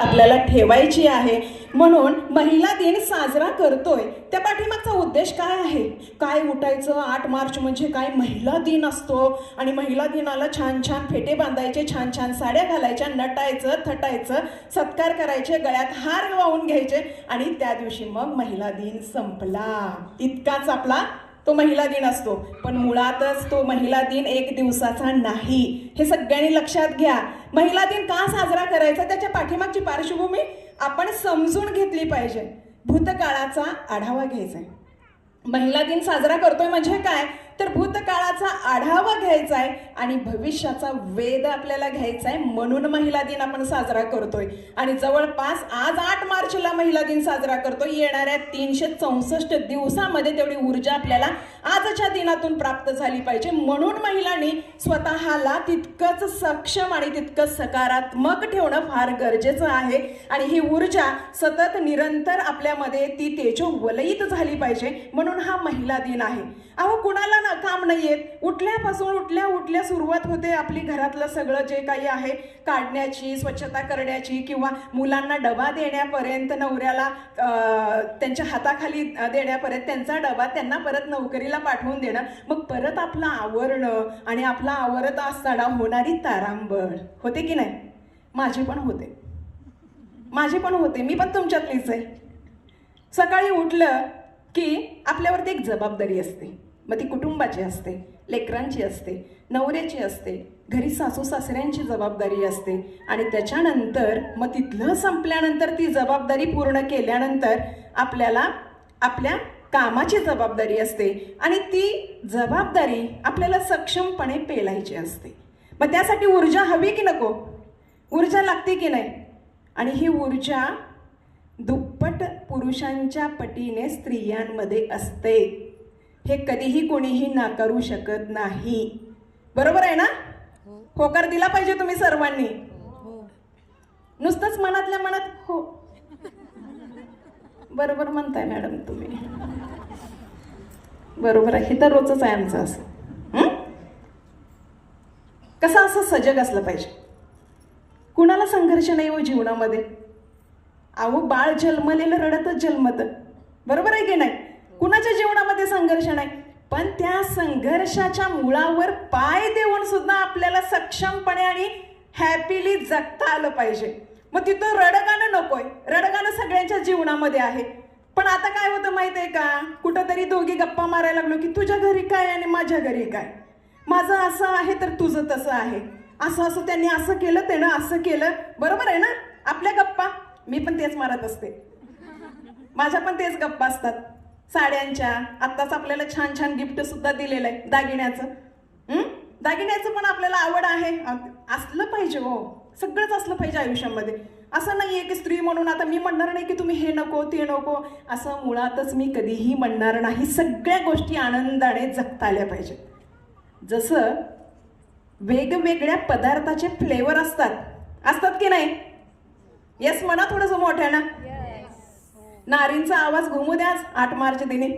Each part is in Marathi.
आपल्याला ठेवायची आहे. म्हणून महिला दिन साजरा करतोय. त्या पाठीमागचा उद्देश काय आहे? काय उठायचं? आठ मार्च म्हणजे काय? महिला दिन असतो. आणि महिला दिनाला छान छान फेटे बांधायचे छान छान साड्या घालायच्या नटायचं थटायचं सत्कार करायचे गळ्यात हार वाहून घ्यायचे आणि त्या दिवशी मग महिला दिन संपला. इतकाच आपला तो महिला दिन असतो. पण मुळातच तो महिला दिन एक दिवसाचा नाही. हे सगळ्यांनी लक्षात घ्या. महिला दिन का साजरा करायचा त्याच्या पाठीमागची पार्श्वभूमी आपण समजून घेतली पाहिजे. भूतकाळाचा आढावा घ्यायचा आहे. महिला दिन साजरा करतोय म्हणजे काय? तर भूतकाळाचा आढावा घ्यायचा आहे आणि भविष्याचा वेध आपल्याला घ्यायचा आहे म्हणून महिला दिन आपण साजरा करतोय. आणि जवळपास आज आठ मार्चला महिला दिन साजरा करतोय. येणाऱ्या तीनशे चौसष्ट दिवसामध्ये तेवढी ऊर्जा आपल्याला आजच्या दिनातून प्राप्त झाली पाहिजे. म्हणून महिलांनी स्वतःला तितकंच सक्षम आणि तितकंच सकारात्मक ठेवणं फार गरजेचं आहे. आणि ही ऊर्जा सतत निरंतर आपल्यामध्ये ती तेजोवलयित झाली पाहिजे. म्हणून हा महिला दिन आहे. अहो कुणाला काम नाही येत उठल्यापासून उठल्या उठल्या सुरुवात होते आपली घरातलं सगळं जे काही आहे काढण्याची स्वच्छता करण्याची किंवा मुलांना डबा देण्यापर्यंत नवऱ्याला त्यांच्या हाताखाली देण्यापर्यंत त्यांचा डबा त्यांना परत नोकरीला पाठवून देणं. मग परत आपलं आवरणं आणि आपला आवरत असताना होणारी तारांबळ. होते की नाही? माझे पण होते. माझी पण होते. मी पण तुमच्यातलीच आहे. सकाळी उठलं की आपल्यावरती एक जबाबदारी असते. मग ती कुटुंबाची असते लेकरांची असते नवऱ्याची असते घरी सासू सासऱ्यांची जबाबदारी असते आणि त्याच्यानंतर मग तिथलं संपल्यानंतर ती जबाबदारी पूर्ण केल्यानंतर आपल्याला आपल्या कामाची जबाबदारी असते आणि ती जबाबदारी आपल्याला सक्षमपणे पेलायची असते. मग त्यासाठी ऊर्जा हवी की नको? ऊर्जा लागते की नाही? आणि ही ऊर्जा दुप्पट पुरुषांच्या पटीने स्त्रियांमध्ये असते. हे कधीही कोणीही नाकारू शकत नाही. बरोबर आहे ना? होकार दिला पाहिजे तुम्ही सर्वांनी. नुसतंच मनातल्या मनात हो. बरोबर म्हणताय मॅडम तुम्ही. बरोबर आहे. हे तर रोजच आहे आमचं असं. हं? कसं असं सजग असलं पाहिजे? कुणाला संघर्ष नाही हो जीवनामध्ये? अहो बाळ जन्मलेलं रडतच जन्मत. बरोबर आहे की नाही? कुणाच्या जीवनामध्ये संघर्ष नाही पण त्या संघर्षाच्या मुळावर पाय देऊन सुद्धा आपल्याला सक्षमपणे आणि हॅपीली जगता आलं पाहिजे. मग तिथं रडगाणं नकोय. रडगाणं सगळ्यांच्या जीवनामध्ये आहे. पण आता काय होतं माहीत आहे का? कुठंतरी दोघी गप्पा मारायला लागलो की तुझ्या घरी काय आणि माझ्या घरी काय? माझं असं आहे तर तुझं तसं आहे. असं असं त्यांनी असं केलं त्यानं असं केलं. बरोबर आहे ना? आपल्या गप्पा. मी पण तेच मारत असते. माझ्या पण तेच गप्पा असतात. साड्यांच्या आत्ताच आपल्याला छान छान गिफ्ट सुद्धा दिलेलं आहे दागिन्याचं. दागिन्याचं पण आपल्याला आवड आहे. असलं पाहिजे हो. सगळंच असलं पाहिजे आयुष्यामध्ये. असं नाही आहे की स्त्री म्हणून आता मी म्हणणार नाही की तुम्ही हे नको ते नको. असं मुळातच मी कधीही म्हणणार नाही. सगळ्या गोष्टी आनंदाने जगता आल्या पाहिजेत. जसं वेगवेगळ्या पदार्थाचे फ्लेवर असतात. असतात की नाही? येस म्हणा थोडंसं मोठ्या ना नारींचा आवाज घुमू द्याच आठ मार्च दिनी.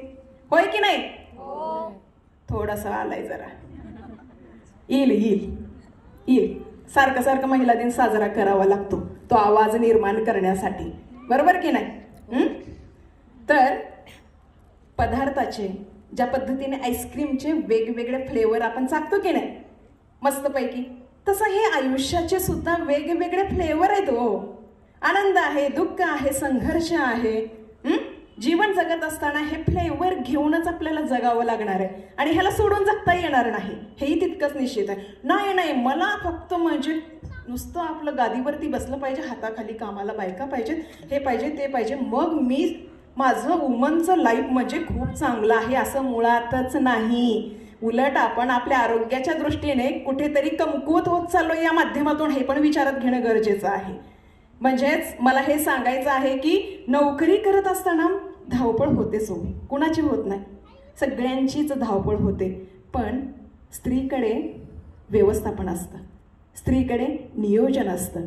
होय की नाही? थोडासा आलाय जरा. येईल येईल. येईल. सारखं सारखं महिला दिन साजरा करावा लागतो. तो आवाज निर्माण करण्यासाठी. बरोबर की नाही? हं? तर पदार्थाचे ज्या पद्धतीने आईस्क्रीमचे वेगवेगळे फ्लेवर आपण चाकतो की नाही? मस्तपैकी. तसं हे आयुष्याचे सुद्धा वेगवेगळे फ्लेवर आहेत हो. आनंद आहे दुःख आहे संघर्ष आहे जीवन जगत असताना हे फ्लेवर घेऊनच आपल्याला जगावं लागणार आहे. आणि ह्याला सोडून जगता येणार नाही. हेही तितकंच निश्चित आहे. नाही नाही मला फक्त म्हणजे नुसतं आपलं गादीवरती बसलं पाहिजे हाताखाली कामाला बायका पाहिजेत हे पाहिजे ते पाहिजे. मग मी माझं वुमनचं लाईफ म्हणजे खूप चांगलं आहे असं मुळातच नाही. उलट आपण आपल्या आरोग्याच्या दृष्टीने कुठेतरी कमकुवत होत चाललो या माध्यमातून हे पण विचारात घेणं गरजेचं आहे. म्हणजेच मला हे सांगायचं आहे की नोकरी करत असताना धावपळ होतेच हो कुणाची होत नाही. सगळ्यांचीच धावपळ होते. पण स्त्रीकडे व्यवस्थापन असतं. स्त्रीकडे नियोजन असतं.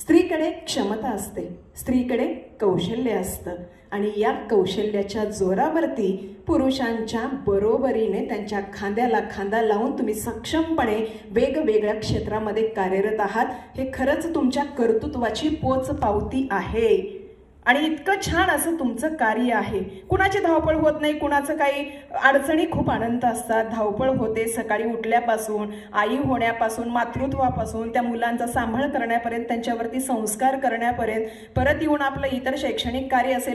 स्त्रीकडे क्षमता असते. स्त्रीकडे कौशल्य असतं. आणि या कौशल्याच्या जोरावरती पुरुषांच्या बरोबरीने त्यांच्या खांद्याला खांदा लावून तुम्ही सक्षमपणे वेगवेगळ्या क्षेत्रामध्ये कार्यरत आहात. हे खरंच तुमच्या कर्तृत्वाची पोच पावती आहे. आणि इतकं छान असं तुमचं कार्य आहे. कुणाची धावपळ होत नाही कुणाचं काही अडचणी खूप आनंद असतात. धावपळ होते सकाळी उठल्यापासून आई होण्यापासून मातृत्वापासून त्या मुलांचा सांभाळ करण्यापर्यंत त्यांच्यावरती संस्कार करण्यापर्यंत. परत येऊन आपलं इतर शैक्षणिक कार्य असेल